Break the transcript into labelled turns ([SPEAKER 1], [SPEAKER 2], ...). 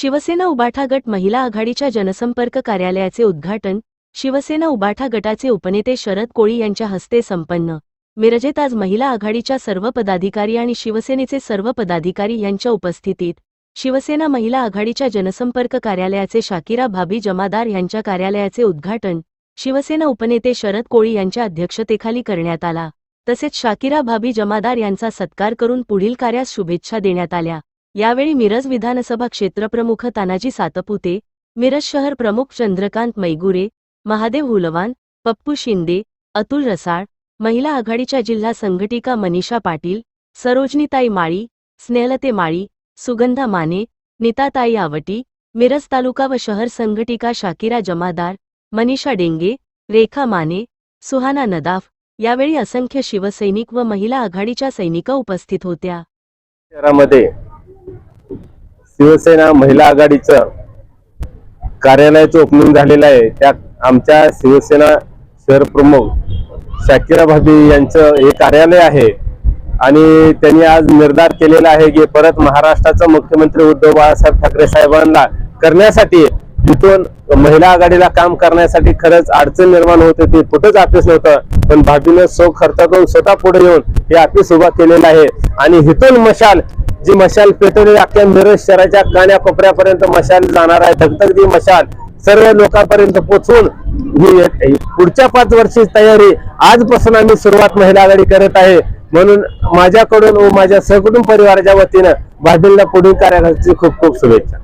[SPEAKER 1] शिवसेना उबाठा गट महिला आघाडीच्या जनसंपर्क कार्यालयाचे उद्घाटन शिवसेना उबाठा गटाचे उपनेते शरद कोळी यांच्या हस्ते संपन्न. मिरजेत आज महिला आघाडीच्या सर्व पदाधिकारी आणि शिवसेनेचे सर्व पदाधिकारी यांच्या उपस्थितीत शिवसेना महिला आघाडीच्या जनसंपर्क कार्यालयाचे शाकिरा भाभी जमादार यांच्या कार्यालयाचे उद्घाटन शिवसेना उपनेते शरद कोळी यांच्या अध्यक्षतेखाली करण्यात आला. तसेच शाकिरा भाभी जमादार यांचा सत्कार करून पुढील कार्यास शुभेच्छा देण्यात आल्या. यावेळी मिरज विधानसभा क्षेत्रप्रमुख तानाजी सातपुते मिरज शहर प्रमुख चंद्रकांत मैगुरे महादेव हुलवान पप्पू शिंदे अतुल रसाळ महिला आघाडीच्या जिल्हा संघटिका मनीषा पाटील सरोजनीताई माळी स्नेहलते माळी सुगंधा माने नीताताई आवटी मिरज तालुका व शहर संघटिका शाकिरा जमादार मनीषा डेंगे रेखा माने सुहाना नदाफ यावेळी असंख्य शिवसैनिक व महिला आघाडीच्या सैनिका उपस्थित होत्या.
[SPEAKER 2] शहरामध्ये शिवसेना महिला आघाडीचं कार्यालयाचं ओपनिंग झालेलं आहे. त्या आमच्या शिवसेना शहर प्रमुख शाकिरा भाभी यांचं हे कार्यालय आहे. आणि त्यांनी आज निर्धार केलेला आहे की परत महाराष्ट्राचा मुख्यमंत्री उद्धव बाळासाहेब ठाकरे साहेबांना करण्यासाठी तिथून महिला आघाडीला काम करण्यासाठी खरंच अडचण निर्माण होत होती. कुठंच ऑफिस नव्हतं पण भाभीनं सो खर्चातून स्वतः पुढे येऊन हे ऑफिस उभा केलेलं आहे. आणि हिथून मशाल जी मशाल पेटवली अख्ख्या मिरज शहराच्या कान्या कोपऱ्यापर्यंत मशाल जाणार आहे. धगधगदी मशाल सर्व लोकांपर्यंत पोहोचून पुढच्या पाच वर्षीची तयारी आजपासून आम्ही सुरुवात महिला आघाडी करत आहे. म्हणून माझ्याकडून व माझ्या सहकुटुंब परिवाराच्या वतीनं भाजपला पुढील कार्याची खूप खूप शुभेच्छा.